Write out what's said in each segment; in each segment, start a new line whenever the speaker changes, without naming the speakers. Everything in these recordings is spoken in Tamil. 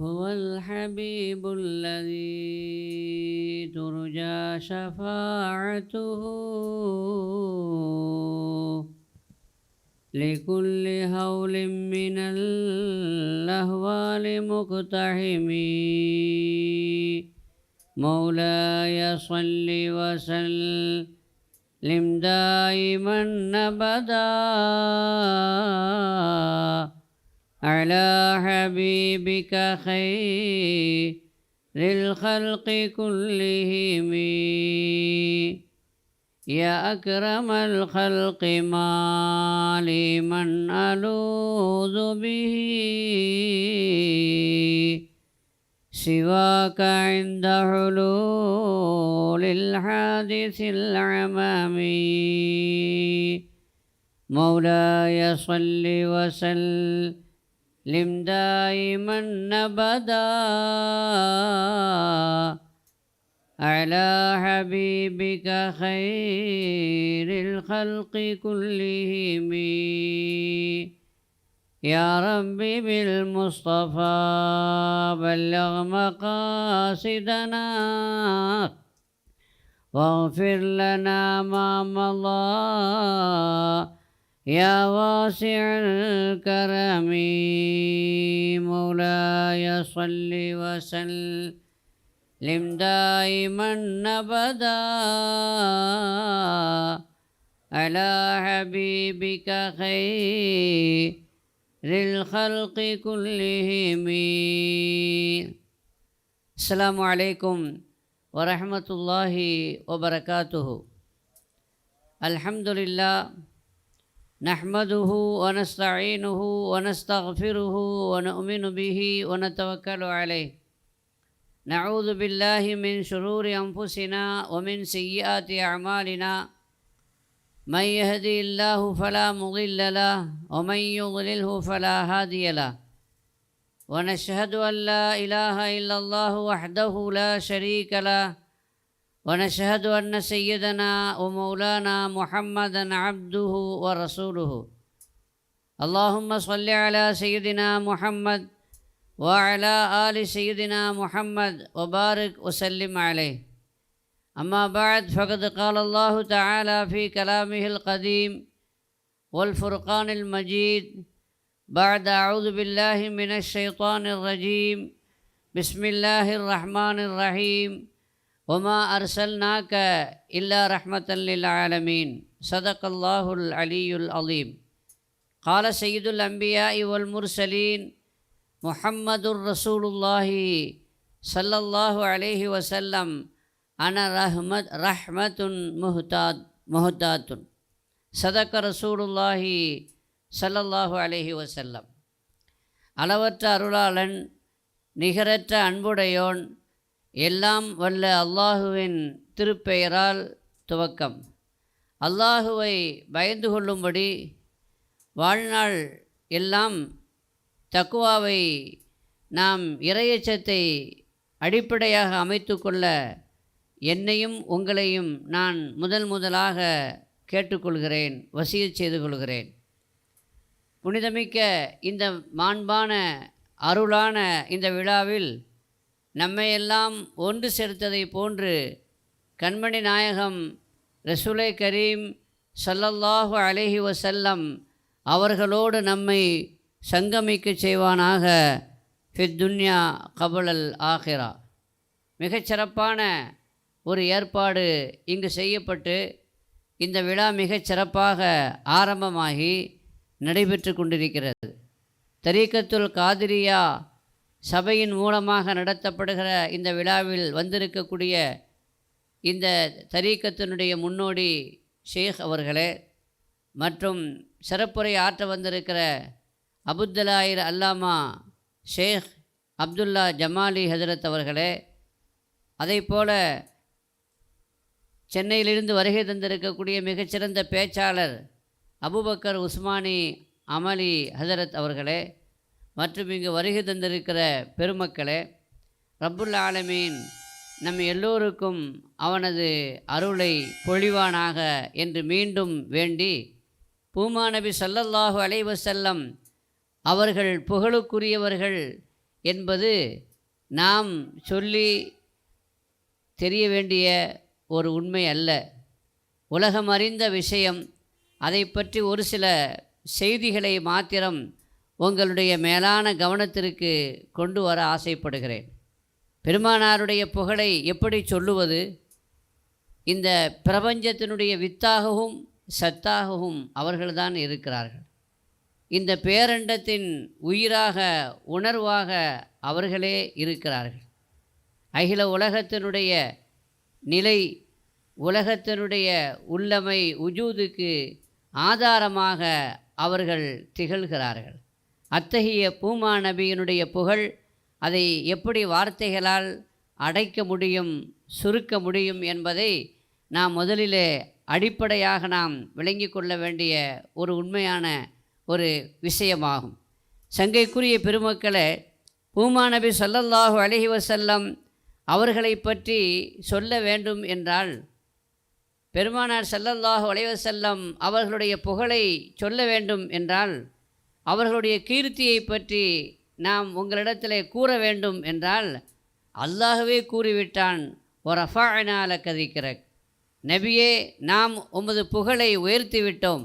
هو الحبيب الذي ترجى شفاعته لكل هول من الأهوال مقتحم. مولاي صل وسلم دائما أبدا. على حبيبك خير الخلق كلهم. يا أكرم الخلق ما لي من ألوذ به. سواك عند حلول الحادث العمامي مولاي صل وسلم دائما أبدا على حبيبك خير الخلق كلهم. يا ربي بالمصطفى بلغ مقاصدنا واغفر لنا ما مضى. يا واسع الكرم مولاي صل وسلم دائما أبدا على حبيبك خير الخلق كلهم. السلام عليكم ورحمة الله وبركاته. الحمد لله نحمده ونستعينه ونستغفره ونؤمن به ونتوكل عليه. نعوذ بالله من شرور أنفسنا ومن سيئات أعمالنا. من يهدي الله فلا مضل له ومن يضلله فلا هادي له. ونشهد أن لا إله إلا الله وحده لا شريك له ونشهد أن سيدنا ومولانا محمدا عبده ورسوله. اللهم صل على سيدنا محمد وعلى آل سيدنا محمد وبارك وسلم عليه. أما بعد فقد قال الله تعالى في كلامه القديم والفرقان المجيد بعد أعوذ بالله من الشيطان الرجيم بسم الله الرحمن الرحيم. ஒமா அர்சல் அர்சல்னாக்க இல்லா ரஹ்மத்தல்லில் ஆலமீன். சதக்கல்லாஹுல் அலியுல் அலீம். கால சயீதுல் அம்பியா இவல் முர்சலீன். முஹம்மதுர் ரசூலுல்லாஹி சல்லல்லாஹு அலேஹி வசல்லம் அன ரஹ்மத் ரஹ்மதுன் முஹ்தாத் முஹ்தாத்துன். சதக்க ரசூலுல்லாஹி சல்லல்லாஹு அலேஹி வசல்லம் அளவற்ற அருளாளன் நிகரற்ற அன்புடையோன் எல்லாம் வல்ல அல்லாஹுவின் திருப்பெயரால் துவக்கம். அல்லாஹுவை பயந்து கொள்ளும்படி வாழ்நாள் எல்லாம் தக்குவாவை நாம் இறையச்சத்தை அடிப்படையாக அமைத்து கொள்ள என்னையும் உங்களையும் நான் முதல் முதலாக கேட்டுக்கொள்கிறேன் வசியச் செய்து கொள்கிறேன். புனிதமிக்க இந்த மாண்பான அருளான இந்த விழாவில் நம்மையெல்லாம் ஒன்று சேர்த்ததை போன்று கண்மணி நாயகம் ரசூலை கரீம் சல்லல்லாஹு அலஹி வசல்லம் அவர்களோடு நம்மை சங்கமிக்க செய்வானாக ஃபித்துன்யா கபலல் ஆஹிரா. மிகச்சிறப்பான ஒரு ஏற்பாடு இங்கு செய்யப்பட்டு இந்த விழா மிகச்சிறப்பாக ஆரம்பமாகி நடைபெற்று கொண்டிருக்கிறது. தரீக்கத்துல் காதிரியா சபையின் மூலமாக நடத்தப்படுகிற இந்த விழாவில் வந்திருக்கக்கூடிய இந்த தரீக்கத்தினுடைய முன்னோடி ஷேக் அவர்களே மற்றும் சிறப்புரை ஆற்ற வந்திருக்கிற அபுத்தலாயிர் அல்லாமா ஷேக் அப்துல்லா ஜமாலி ஹசரத் அவர்களே அதே போல சென்னையிலிருந்து வருகை தந்திருக்கக்கூடிய மிகச்சிறந்த பேச்சாளர் அபுபக்கர் உஸ்மானி அமலி ஹசரத் அவர்களே மற்றும் இங்கு வருகை தந்திருக்கிற பெருமக்களே ரப்புல் ஆலமீன் நம் எல்லோருக்கும் அவனது அருளை பொழிவானாக என்று மீண்டும் வேண்டி பூமா நபி சல்லல்லாஹு அலைஹி அவர்கள் புகழுக்குரியவர்கள் என்பது நாம் சொல்லி தெரிய வேண்டிய ஒரு உண்மை அல்ல. உலகம் அறிந்த விஷயம். அதை பற்றி ஒரு சில செய்திகளை மாத்திரம் உங்களுடைய மேலான கவனத்திற்கு கொண்டு வர ஆசைப்படுகிறேன். பெருமானாருடைய புகழை எப்படி சொல்லுவது? இந்த பிரபஞ்சத்தினுடைய வித்தாகவும் சத்தாகவும் அவர்கள்தான் இருக்கிறார்கள். இந்த பேரண்டத்தின் உயிராக உணர்வாக அவர்களே இருக்கிறார்கள். அகில உலகத்தினுடைய நிலை உலகத்தினுடைய உள்ளமை உஜூதுக்கு ஆதாரமாக அவர்கள் திகழ்கிறார்கள். அத்தகைய பூமா நபியினுடைய புகழ் அதை எப்படி வார்த்தைகளால் அடைக்க முடியும் சுருக்க முடியும் என்பதை நாம் முதலிலே அடிப்படையாக நாம் விளங்கி கொள்ள வேண்டிய ஒரு உண்மையான ஒரு விஷயமாகும். சங்கைக்குரிய பெருமக்களே பூமா நபி சொல்லல்லாஹு அலஹி வசல்லம் அவர்களை பற்றி சொல்ல வேண்டும் என்றால் பெருமானார் சல்லல்லாஹு அலைவசல்லம் அவர்களுடைய புகழை சொல்ல வேண்டும் என்றால் அவர்களுடைய கீர்த்தியை பற்றி நாம் உங்களிடத்தில் கூற வேண்டும் என்றால் அல்லாகவே கூறிவிட்டான் ஒரு அஃபாயினால கதிக்கிறக் நபியே நாம் உமது புகழை உயர்த்திவிட்டோம்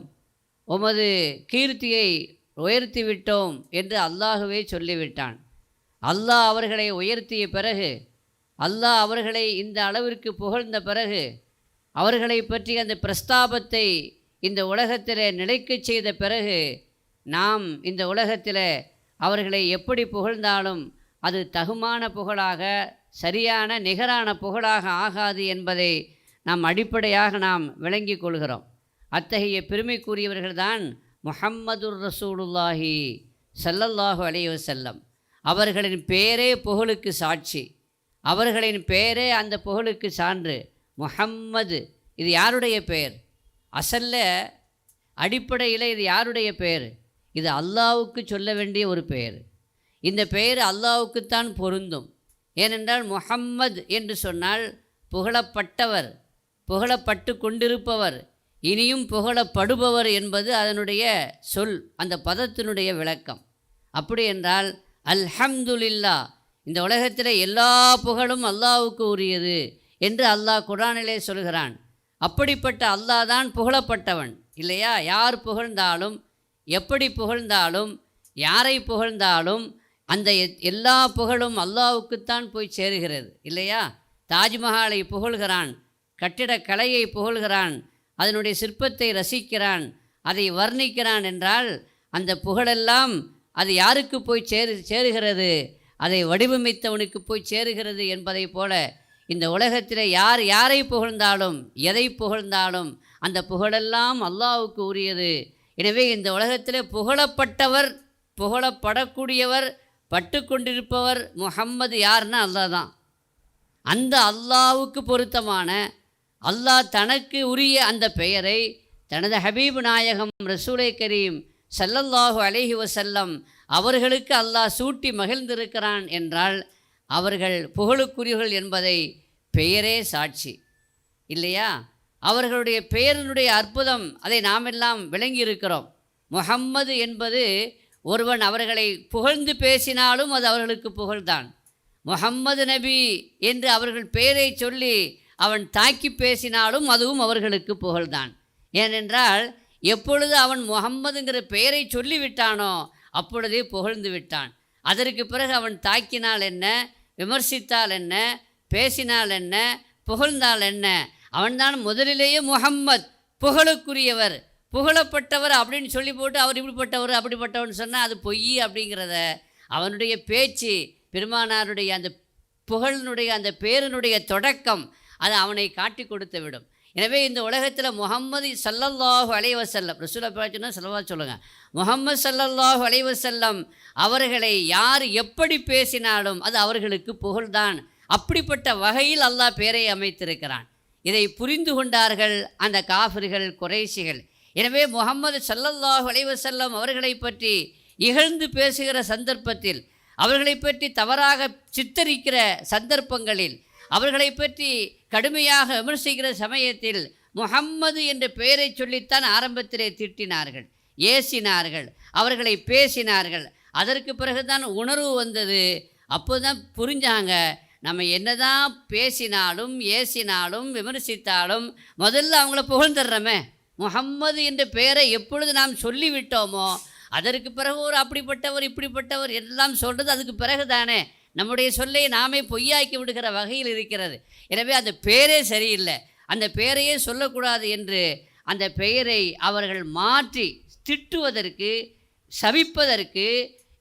உமது கீர்த்தியை உயர்த்திவிட்டோம் என்று அல்லாகவே சொல்லிவிட்டான். அல்லாஹ் அவர்களை உயர்த்திய பிறகு அல்லாஹ் அவர்களை இந்த அளவிற்கு புகழ்ந்த பிறகு அவர்களை பற்றி அந்த பிரஸ்தாபத்தை இந்த உலகத்தில் நிலைக்கச் செய்த பிறகு நாம் இந்த உலகத்தில் அவர்களை எப்படி புகழ்ந்தாலும் அது தகுமான புகழாக சரியான நிகரான புகழாக ஆகாது என்பதை நாம் அடிப்படையாக நாம் விளங்கி கொள்கிறோம். அத்தகைய பெருமைக்குரியவர்கள்தான் முஹம்மதுர் ரசூலுல்லாஹி ஸல்லல்லாஹு அலைஹி செல்லம் அவர்களின் பேரே புகழுக்கு சாட்சி. அவர்களின் பேரே அந்த புகழுக்கு சான்று. முஹம்மது இது யாருடைய பெயர் அசல்ல அடிப்படையில் இது யாருடைய பெயர் இது அல்லாவுக்கு சொல்ல வேண்டிய ஒரு பெயர். இந்த பெயர் அல்லாவுக்குத்தான் பொருந்தும். ஏனென்றால் முஹம்மது என்று சொன்னால் புகழப்பட்டவர் புகழப்பட்டு கொண்டிருப்பவர் இனியும் புகழப்படுபவர் என்பது அதனுடைய சொல் அந்த பதத்தினுடைய விளக்கம். அப்படி என்றால் அல்ஹம்துலில்லா இந்த உலகத்தில் எல்லா புகழும் அல்லாவுக்கு உரியது என்று அல்லாஹ் குரானிலே சொல்கிறான். அப்படிப்பட்ட அல்லாஹ் தான் புகழப்பட்டவன் இல்லையா? யார் புகழ்ந்தாலும் எப்படி புகழ்ந்தாலும் யாரை புகழ்ந்தாலும் அந்த எ- எல்லா புகழும் அல்லாவுக்குத்தான் போய் சேருகிறது இல்லையா? தாஜ்மஹாலை புகழ்கிறான் கட்டிடக்கலையை புகழ்கிறான் அதனுடைய சிற்பத்தை ரசிக்கிறான் அதை வர்ணிக்கிறான் என்றால் அந்த புகழெல்லாம் அது யாருக்கு போய் சேரு சேருகிறது? அதை வடிவமைத்தவனுக்கு போய் சேருகிறது என்பதைப் போல இந்த உலகத்தில் யார் யாரை புகழ்ந்தாலும் எதை புகழ்ந்தாலும் அந்த புகழெல்லாம் அல்லாவுக்கு உரியது. எனவே இந்த உலகத்தில் புகழப்பட்டவர் புகழப்படக்கூடியவர் பட்டு கொண்டிருப்பவர் முஹம்மது யாருன்னா அல்லாஹ் தான் அந்த அல்லாவுக்கு பொருத்தமான அல்லாஹ் தனக்கு உரிய அந்த பெயரை தனது ஹபீப் நாயகம் ரசூலை கரீம் சல்லல்லாஹு அலஹி வசல்லம் அவர்களுக்கு அல்லாஹ் சூட்டி மகிழ்ந்திருக்கிறான் என்றால் அவர்கள் புகழுக்குரியவர்கள் என்பதை பெயரே சாட்சி. இல்லையா? அவர்களுடைய பெயரினுடைய அற்புதம் அதை நாமெல்லாம் விளங்கி இருக்கிறோம் முகம்மது என்பது ஒருவன் அவர்களை புகழ்ந்து பேசினாலும் அது அவர்களுக்கு புகழ்தான். முகம்மது நபி என்று அவர்கள் பெயரை சொல்லி அவன் தாக்கி பேசினாலும் அதுவும் அவர்களுக்கு புகழ்தான். ஏனென்றால் எப்பொழுது அவன் முகம்மதுங்கிற பெயரை சொல்லிவிட்டானோ அப்பொழுதே புகழ்ந்து விட்டான். அதற்கு பிறகு அவன் தாக்கினால் என்ன விமர்சித்தால் என்ன பேசினால் என்ன புகழ்ந்தால் என்ன அவன்தான் முதலிலேயே முகம்மது புகழுக்குரியவர். புகழப்பட்டவர் அப்படின்னு சொல்லி போட்டு அவர் இப்படிப்பட்டவர் அப்படிப்பட்டவர்னு சொன்னால் அது பொய் அப்படிங்கிறத அவனுடைய பேச்சு பெருமானாருடைய அந்த புகழினுடைய அந்த பேரினுடைய தொடக்கம் அது அவனை காட்டி கொடுத்து விடும். எனவே இந்த உலகத்தில் முகம்மது சல்லல்லாஹு அலைவசல்லம் வஸல்லம் ரசூலா பாச்சுன்னா சொல்லுங்கள் முகம்மது சல்லல்லாஹு அலைவசல்லம் அவர்களை யார் எப்படி பேசினாலும் அது அவர்களுக்கு புகழ்தான். அப்படிப்பட்ட வகையில் அல்லாஹ் பேரை அமைத்திருக்கிறான். இதை புரிந்து கொண்டார்கள் அந்த காஃபிர்கள் குறைசிகள் எனவே முகம்மது சல்லல்லாஹ் அலைஹி அவர்களை பற்றி இகழ்ந்து பேசுகிற சந்தர்ப்பத்தில் அவர்களை பற்றி தவறாக சித்தரிக்கிற சந்தர்ப்பங்களில் அவர்களை பற்றி கடுமையாக விமர்சிக்கிற சமயத்தில் முகம்மது என்ற பெயரை சொல்லித்தான் ஆரம்பத்திலே திட்டினார்கள் ஏசினார்கள் அவர்களை பேசினார்கள். அதற்கு பிறகுதான் உணர்வு வந்தது. அப்போ தான் புரிஞ்சாங்க நம்ம என்னதான் பேசினாலும் ஏசினாலும் விமர்சித்தாலும் முதல்ல அவங்கள புகழ்ந்துடுறோமே. முகம்மது என்ற பெயரை எப்பொழுது நாம் சொல்லிவிட்டோமோ அதற்கு பிறகு ஒரு அப்படிப்பட்டவர் இப்படிப்பட்டவர் எல்லாம் சொல்கிறது அதுக்கு பிறகு தானே நம்முடைய சொல்லை நாமே பொய்யாக்கி விடுகிற வகையில் இருக்கிறது. எனவே அந்த பெயரே சரியில்லை. அந்த பெயரையே சொல்லக்கூடாது என்று அந்த பெயரை அவர்கள் மாற்றி திட்டுவதற்கு சபிப்பதற்கு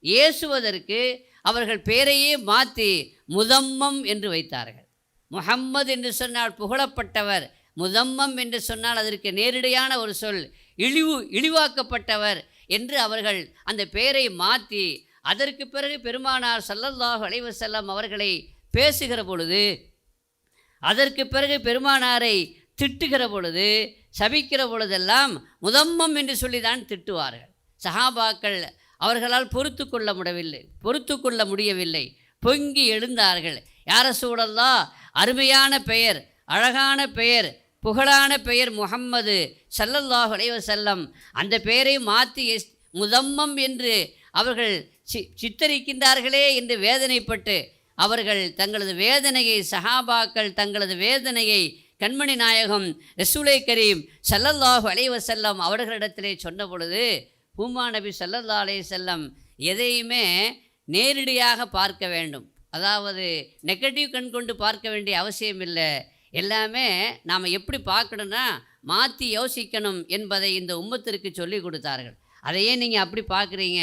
ஏசுவதற்கு அவர்கள் பெயரையே மாற்றி முதம்மம் என்று வைத்தார்கள். முஹம்மது என்று சொன்னால் புகழப்பட்டவர் முதம்மம் என்று சொன்னால் அதற்கு நேரடியான ஒரு சொல் இழிவு இழிவாக்கப்பட்டவர் என்று அவர்கள் அந்த பெயரை மாற்றி அதற்கு பிறகு பெருமானார் சல்லல்லாஹ் அலைவு செல்லம் அவர்களை பேசுகிற பொழுது அதற்கு பிறகு பெருமானாரை திட்டுகிற பொழுது சபிக்கிற பொழுதெல்லாம் முதம்மம் என்று சொல்லி தான் திட்டுவார்கள். சஹாபாக்கள் அவர்களால் பொறுத்து கொள்ள முடியவில்லை பொறுத்து கொள்ள முடியவில்லை. பொங்கி எழுந்தார்கள். யார சூழல்லா அருமையான பெயர் அழகான பெயர் புகழான பெயர் முகம்மது ஸல்லல்லாஹு செல்லம் அந்த பெயரை மாற்றி எஸ் முதம்மம் என்று அவர்கள் சி சித்தரிக்கின்றார்களே என்று வேதனைப்பட்டு அவர்கள் தங்களது வேதனையை சஹாபாக்கள் தங்களது வேதனையை கண்மணி நாயகம் ரசூலை கரீம் சல்லல்லாஹு அலைவசல்லம் அவர்களிடத்திலே சொன்ன பொழுது பூமா நபி ஸல்லல்லாஹு அலைஹி எதையுமே நேரடியாக பார்க்க வேண்டும். அதாவது நெகட்டிவ் கண் கொண்டு பார்க்க வேண்டிய அவசியம் இல்லை. எல்லாமே நாம் எப்படி பார்க்கணும்னா மாற்றி யோசிக்கணும் என்பதை இந்த உம்மத்திற்கு சொல்லி கொடுத்தார்கள். அதையே நீங்கள் அப்படி பார்க்குறீங்க.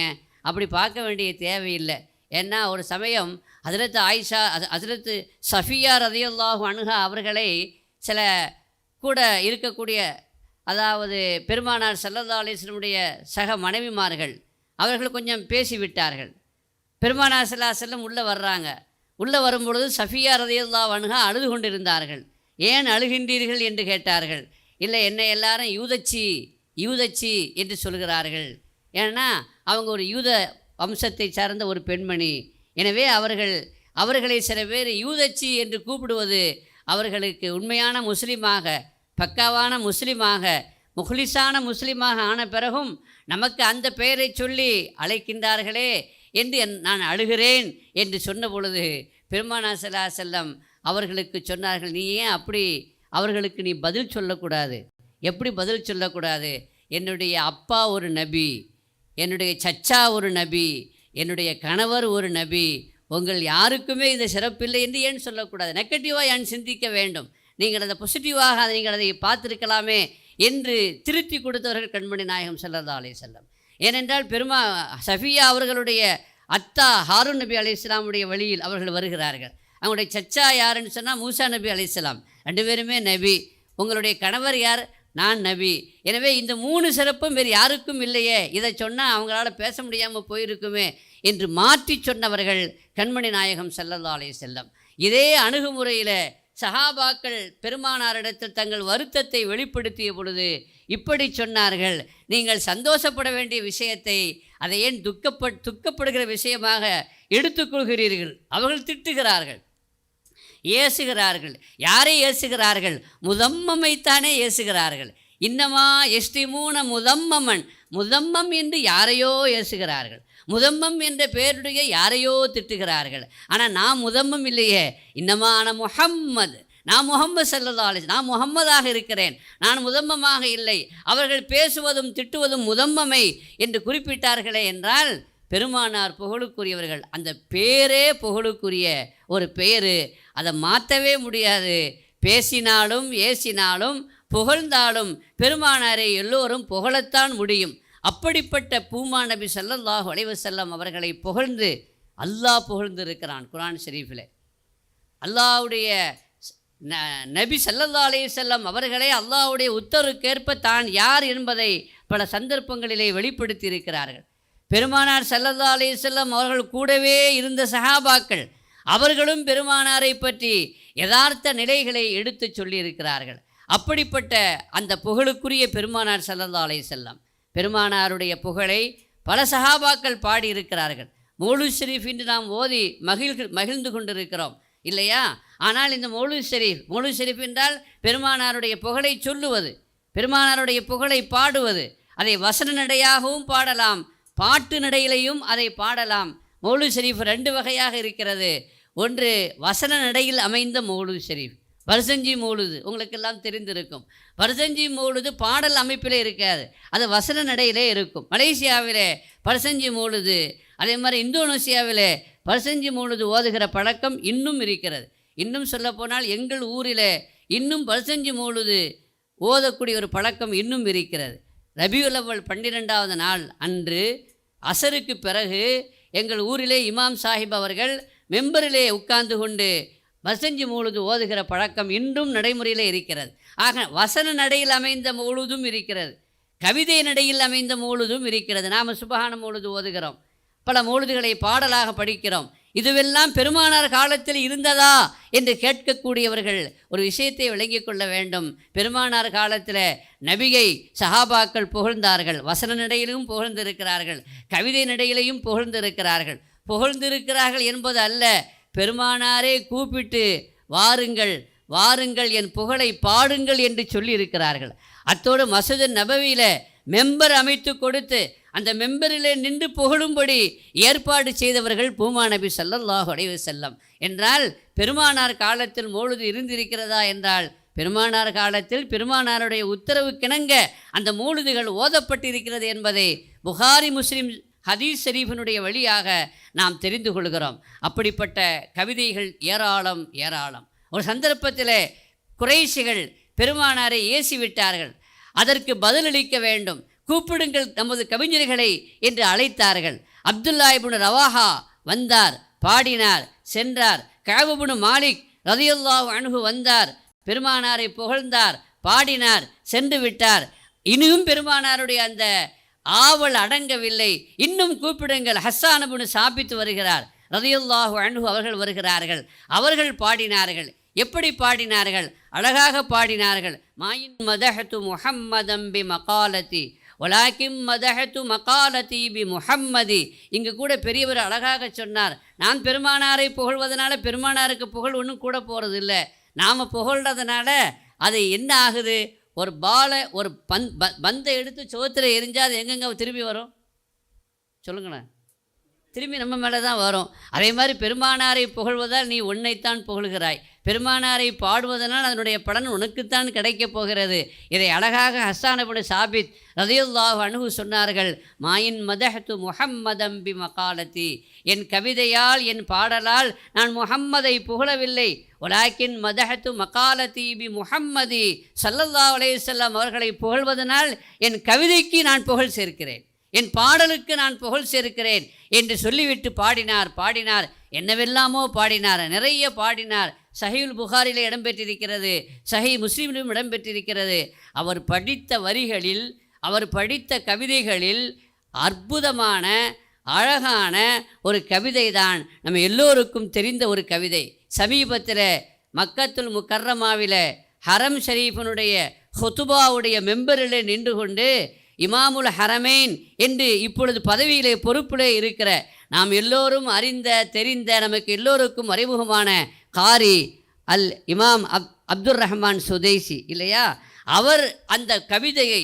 அப்படி பார்க்க வேண்டிய தேவையில்லை. ஏன்னா ஒரு சமயம் ஹஜரத் ஆயிஷா ஹஜரத்து சஃபியா ரதியுல்லாஹு அணுகா அவர்களை சில கூட இருக்கக்கூடிய அதாவது பெருமானார் சல்லல்லா அலிஸ்லமுடைய சக மனைவிமார்கள் அவர்கள் கொஞ்சம் பேசிவிட்டார்கள். பெருமானார் சல்லா செல்லம் உள்ளே வர்றாங்க. உள்ளே வரும்பொழுது சஃபியா ரதியுல்லா அணுகா அழுது கொண்டிருந்தார்கள். ஏன் அழுகின்றீர்கள்? என்று கேட்டார்கள். இல்லை என்னை எல்லாரும் யூதச்சி யூதச்சி என்று சொல்கிறார்கள். ஏன்னா அவங்க ஒரு யூத வம்சத்தை சார்ந்த ஒரு பெண்மணி. எனவே அவர்கள் அவர்களை சில பேர் யூதச்சி என்று கூப்பிடுவது அவர்களுக்கு உண்மையான முஸ்லீமாக பக்காவான முஸ்லீமாக முஹ்லிஸான முஸ்லீமாக ஆன பிறகும் நமக்கு அந்த பெயரை சொல்லி அழைக்கின்றார்களே என்று என் நான் அழுகிறேன் என்று சொன்ன பொழுது பெருமானா சல்லா செல்லம் அவர்களுக்கு சொன்னார்கள் நீ ஏன் அப்படி அவர்களுக்கு நீ பதில் சொல்லக்கூடாது? எப்படி பதில் சொல்லக்கூடாது? என்னுடைய அப்பா ஒரு நபி என்னுடைய சச்சா ஒரு நபி என்னுடைய கணவர் ஒரு நபி உங்கள் யாருக்குமே இந்த சிறப்பில்லை என்று ஏன் சொல்லக்கூடாது? நெகட்டிவாக ஏன் சிந்திக்க வேண்டும்? நீங்கள் அதை பாசிட்டிவாக அதை நீங்கள் அதை பார்த்துருக்கலாமே என்று திருத்தி கொடுத்தவர்கள் கண்மணி நாயகம் ஸல்லல்லாஹு அலைஹி செல்லம் ஏனென்றால் பெருமா சஃபியா அவர்களுடைய அத்தா ஹாரூன் நபி அலி இஸ்லாமுடைய வழியில் அவர்கள் வருகிறார்கள். அவங்களுடைய சச்சா யாருன்னு சொன்னால் மூசா நபி அலி இஸ்லாம் ரெண்டு பேருமே நபி. உங்களுடைய கணவர் யார்? நான் நபி. எனவே இந்த மூணு சிறப்பும் வேறு யாருக்கும் இல்லையே. இதை சொன்னால் அவங்களால பேச முடியாமல் போயிருக்குமே என்று மாற்றி சொன்னவர்கள் கண்மணி நாயகம் ஸல்லல்லாஹு செல்லம் இதே அணுகுமுறையில் சஹாபாக்கள் பெருமானாரிடத்தில் தங்கள் வருத்தத்தை வெளிப்படுத்திய பொழுது இப்படி சொன்னார்கள். நீங்கள் சந்தோஷப்பட வேண்டிய விஷயத்தை அதை ஏன் துக்கப்ப துக்கப்படுகிற விஷயமாக எடுத்துக்கொள்கிறீர்கள் அவர்கள் திட்டுகிறார்கள். ஏசுகிறார்கள். யாரை ஏசுகிறார்கள்? முதம்மமைத்தானே ஏசுகிறார்கள். இன்னமா எஸ்டிமூன முதம்மமன். முதம்மம் என்று யாரையோ ஏசுகிறார்கள். முதம்மம் என்ற பெயருடைய யாரையோ திட்டுகிறார்கள். ஆனால் நான் முதம்மம் இல்லையே. இன்னமான முஹம்மது. நான் முகம்மது சல்லா அலிஸ் நான் முகம்மதாக இருக்கிறேன். நான் முதம்மமாக இல்லை. அவர்கள் பேசுவதும் திட்டுவதும் முதம்மமை என்று குறிப்பிட்டார்களே என்றால் பெருமானார் புகழுக்குரியவர்கள் அந்த பேரே புகழுக்குரிய ஒரு பெயர் அதை மாற்றவே முடியாது. பேசினாலும் ஏசினாலும் புகழ்ந்தாலும் பெருமானாரை எல்லோரும் புகழத்தான் முடியும். அப்படிப்பட்ட பூமா நபி சல்லல்லாஹு அலைஹி செல்லம் அவர்களை புகழ்ந்து அல்லாஹ் புகழ்ந்து இருக்கிறான் குரான் ஷெரீஃபில். அல்லாஹ்வுடைய ந- நபி சல்லல்லா அலைஹி அவர்களே அல்லாவுடைய உத்தரவுக்கேற்ப தான் யார் என்பதை பல சந்தர்ப்பங்களிலே வெளிப்படுத்தி இருக்கிறார்கள் பெருமானார் சல்லல்லா அலைஹி அவர்கள் கூடவே இருந்த சஹாபாக்கள் அவர்களும் பெருமானாரை பற்றி யதார்த்த நிலைகளை எடுத்துச் சொல்லியிருக்கிறார்கள். அப்படிப்பட்ட அந்த புகழுக்குரிய பெருமானார் சல்லல்லா அலைஹி பெருமானாருடைய புகழை பல சஹாபாக்கள் பாடியிருக்கிறார்கள். மௌலு ஷெரீஃப் என்று நாம் ஓதி மகிழ் மகிழ்ந்து கொண்டிருக்கிறோம் இல்லையா? ஆனால் இந்த மௌலு ஷெரீஃப் மௌலு ஷெரீஃப் என்றால் பெருமானாருடைய புகழை சொல்லுவது பெருமானாருடைய புகழை பாடுவது அதை வசன நடையாகவும் பாடலாம் பாட்டு நடையிலையும் அதை பாடலாம். மௌலு ஷெரீஃப் ரெண்டு வகையாக இருக்கிறது. ஒன்று வசன நடையில் அமைந்த மௌலு ஷெரீஃப் வருசஞ்சி மூழுது உங்களுக்கெல்லாம் தெரிந்திருக்கும். வருசஞ்சி மூழுது பாடல் அமைப்பில் இருக்காது. அது வசன நடையிலே இருக்கும். மலேசியாவிலே பரசஞ்சி மூழுது அதே மாதிரி இந்தோனேசியாவிலே பரசஞ்சி மூழுது ஓதுகிற பழக்கம் இன்னும் இருக்கிறது. இன்னும் சொல்லப்போனால் எங்கள் ஊரில் இன்னும் பரசஞ்சி மூழுது ஓதக்கூடிய ஒரு பழக்கம் இன்னும் இருக்கிறது. ரபியுலவல் பன்னிரெண்டாவது நாள் அன்று அசருக்கு பிறகு எங்கள் ஊரிலே இமாம் சாஹிப் அவர்கள் மெம்பரிலே உட்கார்ந்து கொண்டு வசஞ்சி மூழுது ஓதுகிற பழக்கம் இன்றும் நடைமுறையில் இருக்கிறது. ஆக வசன நடையில் அமைந்த முழுதும் இருக்கிறது. கவிதை நடையில் அமைந்த முழுதும் இருக்கிறது. நாம் சுபகான முழுது ஓதுகிறோம். பல முழுதுகளை பாடலாக படிக்கிறோம். இதுவெல்லாம் பெருமானார் காலத்தில் இருந்ததா என்று கேட்கக்கூடியவர்கள் ஒரு விஷயத்தை விளங்கிக் கொள்ள வேண்டும். பெருமானார் காலத்தில் நபிகை சஹாபாக்கள் புகழ்ந்தார்கள். வசன நடையிலும் புகழ்ந்திருக்கிறார்கள். கவிதை நடையிலையும் புகழ்ந்திருக்கிறார்கள். புகழ்ந்திருக்கிறார்கள் என்பது அல்ல. பெருமானாரே கூப்பிட்டு வாருங்கள் வாருங்கள் என் புகழை பாடுங்கள் என்று சொல்லியிருக்கிறார்கள். அத்தோடு மசூது நபவியில் மெம்பர் அமைத்து கொடுத்து அந்த மெம்பரிலே நின்று புகழும்படி ஏற்பாடு செய்தவர்கள் பூமா நபி ஸல்லல்லாஹு செல்லம் என்றால் பெருமானார் காலத்தில் மூழுது இருந்திருக்கிறதா என்றால் பெருமானார் காலத்தில் பெருமானாருடைய உத்தரவு கிணங்க அந்த மூழுதுகள் ஓதப்பட்டிருக்கிறது என்பதை புகாரி முஸ்லிம் ஹதீஸ் ஷரீஃபினுடைய வழியாக நாம் தெரிந்து கொள்கிறோம். அப்படிப்பட்ட கவிதைகள் ஏராளம் ஏராளம். ஒரு சந்தர்ப்பத்தில் குறைஷிகள் பெருமானாரை ஏசி விட்டார்கள் அதற்கு பதிலளிக்க வேண்டும். கூப்பிடுங்கள் நமது கவிஞர்களை என்று அழைத்தார்கள். அப்துல்லாஹிபுன் ரவாஹா வந்தார் பாடினார் சென்றார். காபுபுனு மாலிக் ரதியுல்லாஹு அணுகு வந்தார் பெருமானாரை புகழ்ந்தார் பாடினார் சென்று விட்டார். இனியும் பெருமானாருடைய அந்த ஆவல் அடங்கவில்லை. இன்னும் கூப்பிடுங்கள். ஹஸ்ஸானபுனு சாப்பித்து வருகிறார். ரதியுல்லாஹு அன்பு அவர்கள் வருகிறார்கள். அவர்கள் பாடினார்கள். எப்படி பாடினார்கள்? அழகாக பாடினார்கள். மாயின் மதஹத்து முஹம்மதம் பி மகாலத்தி ஒலாக்கிம் மதஹத்து மகாலத்தி பி முஹம்மதி. இங்கு கூட பெரியவர் அழகாக சொன்னார். நான் பெருமானாரை புகழ்வதனால பெருமானாருக்கு புகழ் ஒன்றும் கூட போகிறது இல்லை நாம் புகழ்றதுனால அது என்ன ஆகுது? ஒரு பாலை ஒரு பந் ப பந்தை எடுத்து சுவத்தில் எரிஞ்சால் அது எங்கெங்கே திரும்பி வரும்? சொல்லுங்களேன். திரும்பி நம்ம மேலே தான் வரும். அதே மாதிரி பெருமானாரை புகழ்வதால் நீ உன்னைத்தான் புகழ்கிறாய். பெருமானாரை பாடுவதனால் அதனுடைய பலன் உனக்குத்தான் கிடைக்கப் போகிறது. இதை அழகாக ஹஸ்ஸானபுடு சாபித் ரதியுல்லாஹ் அணுகு சொன்னார்கள் மாயின் மதஹத்து முஹம்மதம் பி மகாலத்தி என் கவிதையால் என் பாடலால் நான் முஹம்மதை புகழவில்லை. ஒலாக்கின் மதஹத்து மகாலத்தி பி முஹம்மதி சல்லல்லா அலையுசல்லாம் அவர்களை புகழ்வதனால் என் கவிதைக்கு நான் புகழ் சேர்க்கிறேன். என் பாடலுக்கு நான் புகழ் சேர்க்கிறேன். என்று சொல்லிவிட்டு பாடினார் பாடினார். என்னவெல்லாமோ பாடினார் நிறைய பாடினார். சஹீல் புகாரிலே இடம்பெற்றிருக்கிறது சஹி முஸ்லீமிலும் இடம்பெற்றிருக்கிறது. அவர் படித்த வரிகளில் அவர் படித்த கவிதைகளில் அற்புதமான அழகான ஒரு கவிதை தான் நம்ம எல்லோருக்கும் தெரிந்த ஒரு கவிதை. சமீபத்தில் மக்கத்துல் முக்கர்ரமாவில் ஹரம் ஷரீஃபனுடைய ஹொத்துபாவுடைய மெம்பரில் நின்று கொண்டு இமாமுல் ஹரமேன் என்று இப்பொழுது பதவியிலே பொறுப்பிலே இருக்கிற நாம் எல்லோரும் அறிந்த தெரிந்த நமக்கு எல்லோருக்கும் அறிமுகமான காரி அல் இமாம் அப் அப்துல் ரஹ்மான் சுதேசி இல்லையா? அவர் அந்த கவிதையை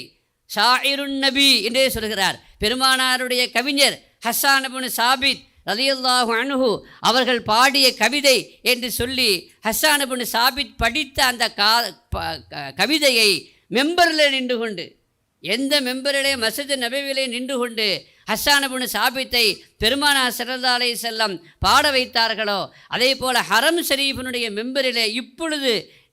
ஷாயிருன் நபி என்றே சொல்கிறார். பெருமானாருடைய கவிஞர் ஹசான் அபுன் சாபித் ரலியல்லாஹு அனுஹு அவர்கள் பாடிய கவிதை என்று சொல்லி ஹசான் அபுன் சாபித் படித்த அந்த கா ப- க- கவிதையை மெம்பரில் நின்று கொண்டு எந்த மெம்பரிலே மசஜ் நபவிலே நின்று கொண்டு ஹஸ்ஸானபுன் சாபித்தை பெருமானா சிறந்தாலே செல்லம் பாட வைத்தார்களோ அதே போல் ஹரம் ஷரீஃபினுடைய மெம்பரிலே இப்பொழுது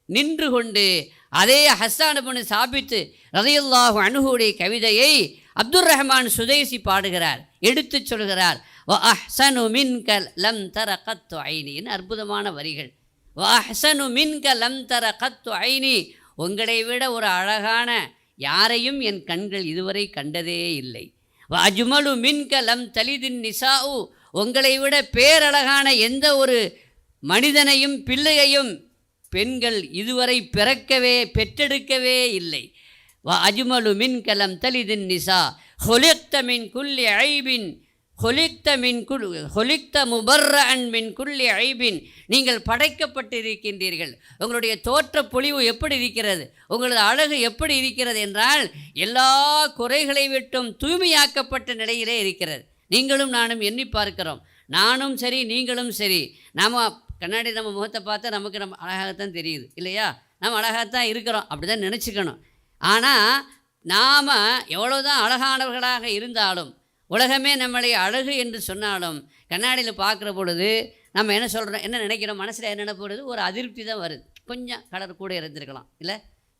நின்று கொண்டு அதே ஹஸ்ஸானபுன் சாபித்து ரதையுல்லாஹு அணுகுடைய கவிதையை அப்துர் ரஹ்மான் சுதேசி பாடுகிறார் எடுத்துச் சொல்கிறார் வ அஹ்சனு மின்கல் லம் தர கத்து ஐனின்னு அற்புதமான வரிகள். வ அஹ்சனு மின்க லம் தர கத்து ஐனி உங்களை விட ஒரு அழகான யாரையும் என் கண்கள் இதுவரை கண்டதே இல்லை. வ அஜ்மலு தலிதின் நிசாவு உங்களை விட பேரழகான எந்த ஒரு மனிதனையும் பிள்ளையையும் பெண்கள் இதுவரை பிறக்கவே பெற்றெடுக்கவே இல்லை. வா அஜ்மலு மின்கலம் தலிதின் நிசா ஹொலித்தமின் குல்லி ஐபின் ஹொலிக்த மின் குல் ஹொலிக்த முபர்ரன் மின் குல்லி ஐபின். நீங்கள் படைக்கப்பட்டிருக்கின்றீர்கள். உங்களுடைய தோற்ற பொலிவு எப்படி இருக்கிறது? உங்களது அழகு எப்படி இருக்கிறது என்றால் எல்லா குறைகளை விட்டும் தூய்மையாக்கப்பட்ட நிலையிலே இருக்கிறது. நீங்களும் நானும் எண்ணி பார்க்கிறோம். நானும் சரி நீங்களும் சரி. நாம் கண்ணாடி நம்ம முகத்தை பார்த்தா நமக்கு நம்ம அழகாகத்தான் தெரியுது இல்லையா? நம்ம அழகாகத்தான் இருக்கிறோம். அப்படி தான் நினச்சிக்கணும். ஆனால் நாம் எவ்வளோதான் அழகானவர்களாக இருந்தாலும் உலகமே நம்மளை அழகு என்று சொன்னாலும் கண்ணாடியில் பார்க்குற பொழுது நம்ம என்ன சொல்கிறோம் என்ன நினைக்கிறோம் மனசில் என்ன போடுறது ஒரு அதிருப்தி தான் வருது. கொஞ்சம் கலர் கூட இருந்திருக்கலாம் இல்லை?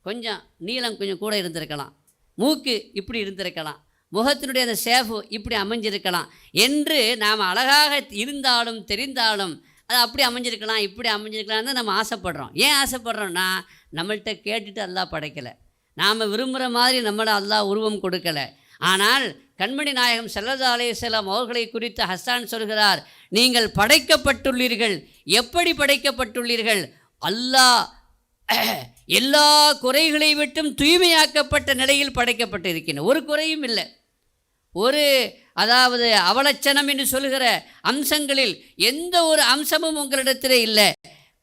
கொஞ்சம் நீளம் கொஞ்சம் கூட இருந்திருக்கலாம். மூக்கு இப்படி இருந்திருக்கலாம். முகத்தினுடைய அந்த சேஃபு இப்படி அமைஞ்சிருக்கலாம் என்று நாம் அழகாக இருந்தாலும் தெரிந்தாலும் அது அப்படி அமைஞ்சிருக்கலாம் இப்படி அமைஞ்சிருக்கலாம்னு நம்ம ஆசைப்படுறோம். ஏன் ஆசைப்படுறோம்னா நம்மள்கிட்ட கேட்டுட்டு அல்லா படைக்கலை. நாம் விரும்புகிற மாதிரி நம்மளை அல்லா உருவம் கொடுக்கலை. ஆனால் கண்மணி நாயகம் செல்லதா அலையம் அவர்களை குறித்து ஹஸ்ஸான் சொல்கிறார் நீங்கள் படைக்கப்பட்டுள்ளீர்கள். எப்படி படைக்கப்பட்டுள்ளீர்கள்? அல்லாஹ் எல்லா குறைகளை விட்டும் தூய்மையாக்கப்பட்ட நிலையில் படைக்கப்பட்டிருக்கின்றன ஒரு குறையும் இல்லை. ஒரு அதாவது அவலட்சணம் என்று சொல்கிற அம்சங்களில் எந்த ஒரு அம்சமும் உங்களிடத்தில் இல்லை.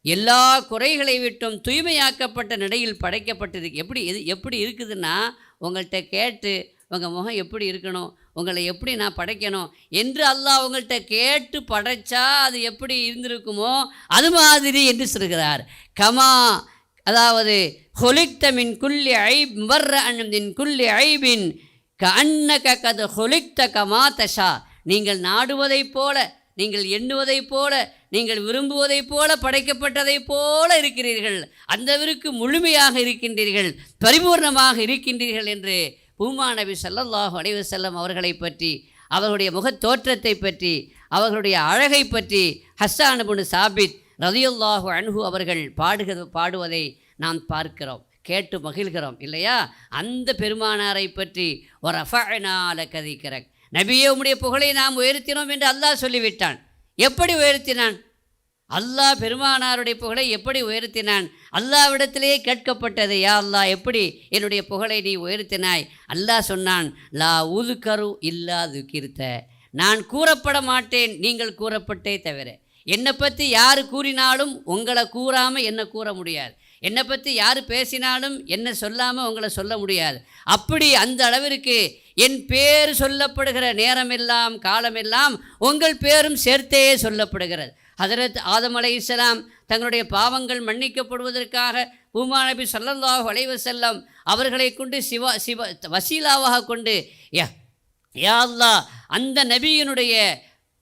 எல்லா குறைகளை விட்டும் தூய்மையாக்கப்பட்ட நிலையில் படைக்கப்பட்டிருக்கு எப்படி இது எப்படி இருக்குதுன்னா உங்கள்கிட்ட கேட்டு உங்கள் முகம் எப்படி இருக்கணும்? உங்களை எப்படி நான் படைக்கணும்? என்று அல்லாஹ் உங்கள்கிட்ட கேட்டு படைச்சா அது எப்படி இருந்திருக்குமோ அது மாதிரி என்று சொல்கிறார். கமா அதாவது ஹொலிக்த மின் குல்லி ஐப் வர்ற மின் குல்லி ஐபின் க அன்னக கது ஹொலிக்த கமா தஷா. நீங்கள் நாடுவதைப் போல நீங்கள் எண்ணுவதைப் போல நீங்கள் விரும்புவதைப் போல படைக்கப்பட்டதைப் போல இருக்கிறீர்கள். அந்தவருக்கு முழுமையாக இருக்கின்றீர்கள் பரிபூர்ணமாக இருக்கின்றீர்கள் என்று பூமா நபி ஸல்லல்லாஹு அலைஹி செல்லம் அவர்களை பற்றி அவர்களுடைய முகத் தோற்றத்தை பற்றி அவர்களுடைய அழகை பற்றி ஹஸ்ஸான் சாபித் ரதியுல்லாஹு அன்ஹு அவர்கள் பாடுகிறது பாடுவதை நாம் பார்க்கிறோம் கேட்டு மகிழ்கிறோம் இல்லையா? அந்த பெருமானாரை பற்றி ஒரு அஃபனால கதிக்கிறக் நபியே உம்முடைய புகழை நாம் உயர்த்தினோம் என்று அல்லாஹ் சொல்லிவிட்டான். எப்படி உயர்த்தினான்? அல்லாஹ் பெருமானாருடைய புகழை எப்படி உயர்த்தினான்? அல்லாவிடத்திலேயே கேட்கப்பட்டது யா அல்லாஹ் எப்படி என்னுடைய புகழை நீ உயர்த்தினாய்? அல்லாஹ் சொன்னான் லா உதுக்கரு இல்லா துக்கிருத்த நான் கூறப்பட மாட்டேன் நீங்கள் கூறப்பட்டே தவிர. என்னை பற்றி யார் கூறினாலும் உங்களை கூறாமல் என்ன கூற முடியாது. என்னை பற்றி யார் பேசினாலும் என்ன சொல்லாமல் உங்களை சொல்ல முடியாது. அப்படி அந்த அளவிற்கு என் பேர் சொல்லப்படுகிற நேரமெல்லாம் காலமெல்லாம் உங்கள் பேரும் சேர்த்தே சொல்லப்படுகிறது. ஹதரத் ஆதம் அலை இஸ்லாம் தங்களுடைய பாவங்கள் மன்னிக்கப்படுவதற்காக உமா நபி சல்லல்லாஹ் வளைவு செல்லம் அவர்களை கொண்டு சிவா சிவ வசீலாவாக கொண்டு யா யா அல்லாஹ் அந்த நபியினுடைய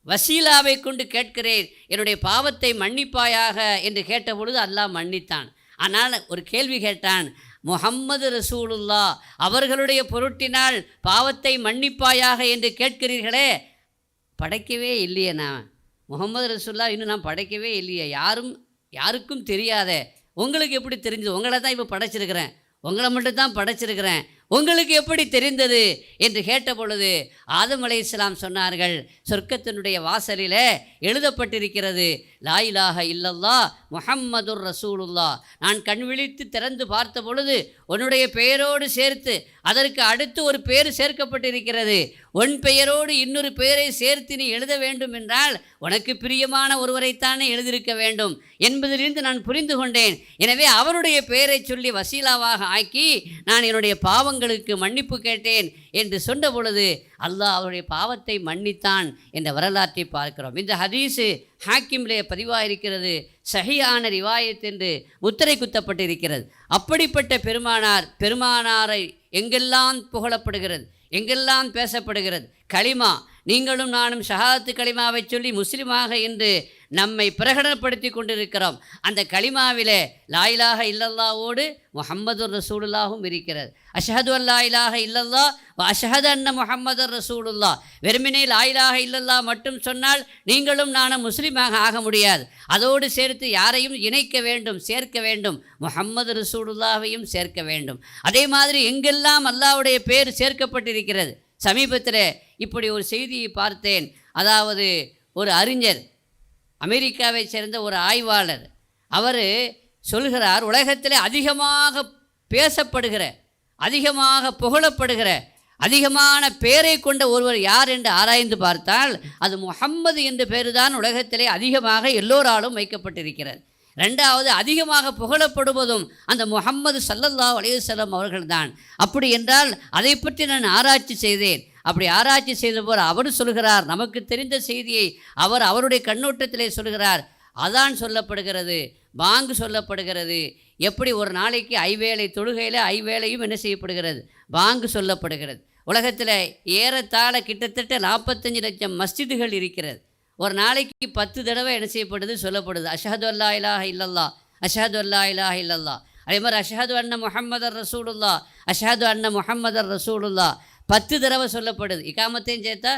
வசீலாவை கொண்டு கேட்கிறேன். என்னுடைய பாவத்தை மன்னிப்பாயாக என்று கேட்டபொழுது அல்லாஹ் மன்னித்தான். ஆனால் ஒரு கேள்வி கேட்டான் முகம்மது ரசூலுல்லா அவர்களுடைய பொருட்டினால் பாவத்தை மன்னிப்பாயாக என்று கேட்கிறீர்களே? படைக்கவே இல்லையே நான். முகமது ரசுல்லா இன்னும் நான் படைக்கவே இல்லையே. யாரும் யாருக்கும் தெரியாத உங்களுக்கு எப்படி தெரிஞ்சது? உங்களை தான் இப்போ படைச்சிருக்கிறேன். உங்களை மட்டும் தான் படைச்சிருக்கிறேன். உங்களுக்கு எப்படி தெரிந்தது? என்று கேட்ட பொழுது ஆதம் அலை இஸ்லாம் சொன்னார்கள் சொர்க்கத்தினுடைய வாசலில் எழுதப்பட்டிருக்கிறது லாயிலாக இல்லல்லா முஹம்மதுர் ரசூலுல்லா நான் கண் விழித்து திறந்து பார்த்த பொழுது உன்னுடைய பெயரோடு சேர்த்து அதற்கு அடுத்து ஒரு பேர் சேர்க்கப்பட்டிருக்கிறது. உன் பெயரோடு இன்னொரு பெயரை சேர்த்து நீ எழுத வேண்டும் என்றால் உனக்கு பிரியமான ஒருவரைத்தானே எழுதியிருக்க வேண்டும் என்பதிலிருந்து நான் புரிந்து கொண்டேன். எனவே அவருடைய பெயரை சொல்லி வசீலாவாக ஆக்கி நான் என்னுடைய பாவங்களுக்கு மன்னிப்பு கேட்டேன் என்று சொன்ன பொழுது அல்லாஹ் அவருடைய பாவத்தை மன்னித்தான் என்ற வரலாற்றை பார்க்கிறோம். இந்த ஹதீஸு ஹாக்கிம்லே பதிவாயிருக்கிறது. சஹியான ரிவாயத் என்று முத்திரை குத்தப்பட்டிருக்கிறது. அப்படிப்பட்ட பெருமானார் பெருமானாரை எங்கெல்லாம் புகழப்படுகிறது எங்கெல்லாம் பேசப்படுகிறது களிமா நீங்களும் நானும் ஷஹாத்து களிமாவை சொல்லி முஸ்லிமாக இன்று நம்மை பிரகடனப்படுத்தி கொண்டிருக்கிறோம். அந்த களிமாவிலே லாயிலாக இல்லல்லாவோடு முஹம்மது ரசூலுல்லாவும் இருக்கிறது. அஷஹது அல்லா இல்லல்லா அஷஹது அன்ன முஹம்மது ரசூலுல்லா வெறுமனே லாயிலாக இல்லல்லா மட்டும் சொன்னால் நீங்களும் நானும் முஸ்லீமாக ஆக முடியாது. அதோடு சேர்த்து யாரையும் இணைக்க வேண்டும் சேர்க்க வேண்டும். முஹம்மது ரசூலுல்லாவையும் சேர்க்க வேண்டும். அதே மாதிரி எங்கெல்லாம் அல்லாவுடைய பேர் சேர்க்கப்பட்டிருக்கிறது சமீபத்தில் இப்படி ஒரு செய்தியை பார்த்தேன். அதாவது ஒரு அறிஞர் அமெரிக்காவை சேர்ந்த ஒரு ஆய்வாளர் அவர் சொல்கிறார் உலகத்தில் அதிகமாக பேசப்படுகிற அதிகமாக புகழப்படுகிற அதிகமான பேரை கொண்ட ஒருவர் யார் என்று ஆராய்ந்து பார்த்தால் அது முகம்மது என்ற பேர் தான் உலகத்திலே அதிகமாக எல்லோராலும் வைக்கப்பட்டிருக்கிறது. ரெண்டாவது அதிகமாக புகழப்படுவதும் அந்த முகம்மது சல்லல்லா அலைஹி அவர்கள்தான். அப்படி என்றால் அதை பற்றி நான் ஆராய்ச்சி செய்தேன். அப்படி ஆராய்ச்சி செய்த போது அவர் சொல்கிறார் நமக்கு தெரிந்த செய்தியை அவர் அவருடைய கண்ணோட்டத்திலே சொல்கிறார். அதான் சொல்லப்படுகிறது பாங்கு சொல்லப்படுகிறது. எப்படி ஒரு நாளைக்கு ஐவேளை தொழுகையில் ஐவேளையும் என்ன செய்யப்படுகிறது? பாங்கு சொல்லப்படுகிறது. உலகத்தில் ஏறத்தாழ கிட்டத்தட்ட நாற்பத்தஞ்சு லட்சம் மஸ்ஜிதுகள் இருக்கிறது. ஒரு நாளைக்கு பத்து தடவை என்ன செய்யப்படுது சொல்லப்படுது. அஷஹது அல்லா இலாஹ இல்லல்லா அஷஹது அல்லா இலாஹ இல்லல்லா அதே மாதிரி அஷஹது அண்ண முஹம்மதர் ரசூலுல்லா அஷஹது அண்ண முஹம்மதர் ரசூலுல்லா பத்து தடவை சொல்லப்படுது. இக்காமத்தையும் சேர்த்தா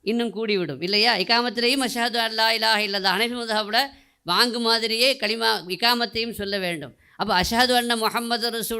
இன்னும் கூடிவிடும். இல்லையா? இக்காமத்திலையும் அஷஹது அல்லா இலாஹ இல்லல்லா அனைஃபி முதஹாவில் வாங்கு மாதிரியே களிமா இக்காமத்தையும் சொல்ல வேண்டும். அப்போ அஷஹது அண்ண முஹம்மது ரசூல்